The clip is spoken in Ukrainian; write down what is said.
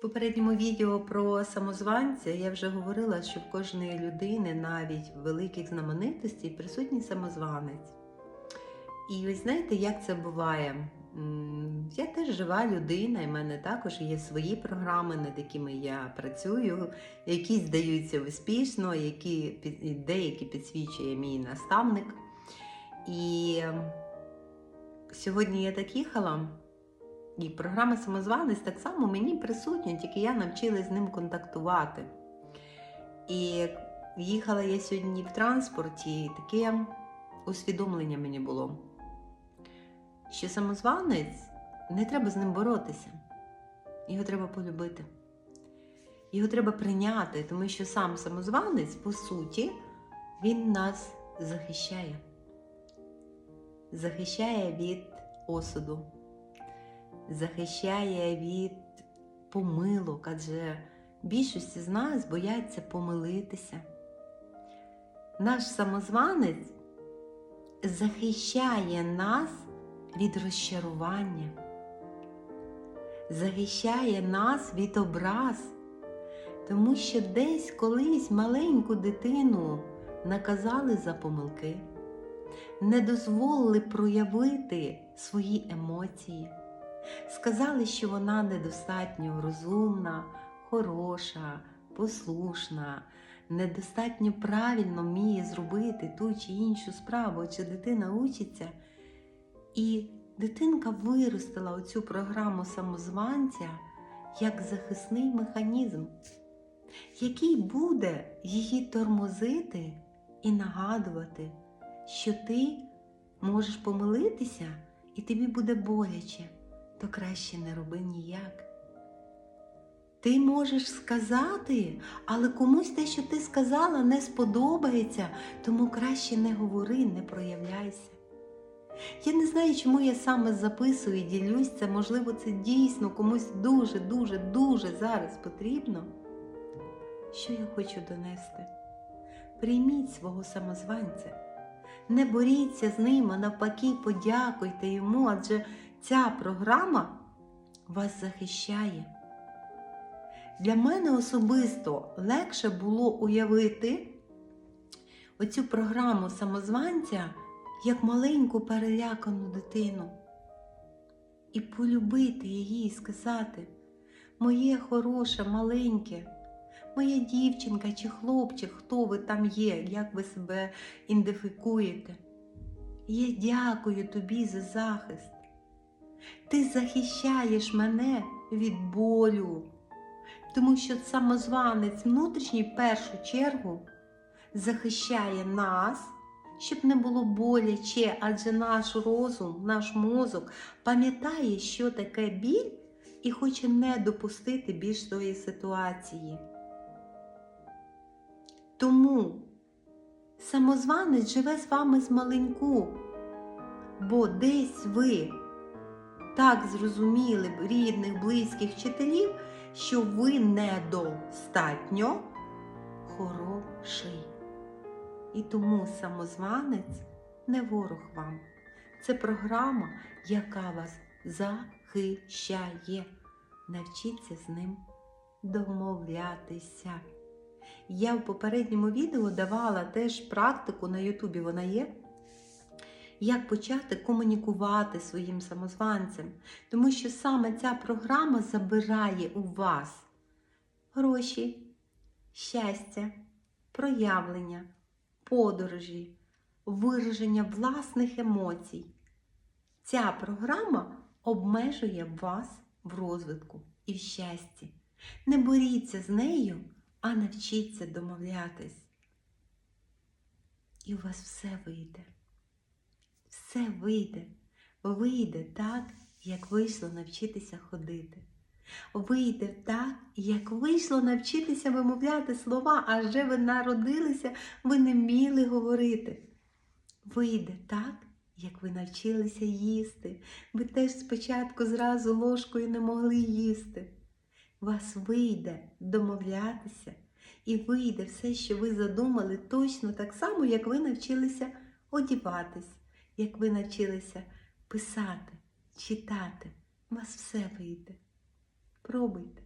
В попередньому відео про самозванця я вже говорила, що в кожної людини, навіть великих знаменитостей, присутній самозванець. І ви знаєте, як це буває? Я теж жива людина, і в мене також є свої програми, над якими я працюю, які здаються успішно, які деякі підсвічує мій наставник. І ем, сьогодні я так їхала, і програма самозванець так само мені присутня, тільки я навчилась з ним контактувати. І їхала я сьогодні в транспорті, і таке усвідомлення мені було, що самозванець не треба з ним боротися. Його треба полюбити. Його треба прийняти, тому що сам самозванець, по суті, він нас захищає. Захищає від осуду, захищає від помилок, адже більшість з нас бояться помилитися. Наш самозванець захищає нас від розчарування, захищає нас від образ, тому що десь колись маленьку дитину наказали за помилки, не дозволили проявити свої емоції, сказали, що вона недостатньо розумна, хороша, послушна, недостатньо правильно вміє зробити ту чи іншу справу, чи дитина учиться. І дитинка виростила оцю програму самозванця як захисний механізм, який буде її тормозити і нагадувати, що ти можеш помилитися і тобі буде боляче, то краще не роби ніяк. Ти можеш сказати, але комусь те, що ти сказала, не сподобається, тому краще не говори, не проявляйся. Я не знаю, чому я саме записую і ділюсь це, можливо, це дійсно комусь дуже, дуже, дуже зараз потрібно. Що я хочу донести? Прийміть свого самозванця, не боріться з ним, а навпаки, подякуйте йому, адже ця програма вас захищає. Для мене особисто легше було уявити оцю програму самозванця як маленьку перелякану дитину. І полюбити її і сказати, моє хороше, маленьке, моя дівчинка чи хлопчик, хто ви там є, як ви себе ідентифікуєте. Я дякую тобі за захист. Ти захищаєш мене від болю, тому що самозванець внутрішній в першу чергу захищає нас щоб не було боляче, адже наш розум, наш мозок пам'ятає, що таке біль, і хоче не допустити більш тої ситуації. Тому самозванець живе з вами з маленьку, бо десь ви так зрозуміли рідних, близьких вчителів, що ви недостатньо хороший. І тому самозванець не ворог вам. Це програма, яка вас захищає. Навчіться з ним домовлятися. Я в попередньому відео давала теж практику на Ютубі, вона є. Як почати комунікувати своїм самозванцем, тому що саме ця програма забирає у вас гроші, щастя, проявлення подорожі, вираження власних емоцій. Ця програма обмежує вас в розвитку і в щасті. Не боріться з нею, а навчіться домовлятись. І у вас все вийде. Все вийде. Вийде так, як вийшло навчитися ходити. Вийде так, як вийшло навчитися вимовляти слова, адже ви народилися, ви не вміли говорити. Вийде так, як ви навчилися їсти. Ви теж спочатку зразу ложкою не могли їсти. Вас вийде домовлятися, і вийде все, що ви задумали, точно так само, як ви навчилися одіватись, як ви навчилися писати, читати. У вас все вийде. Пробуйте.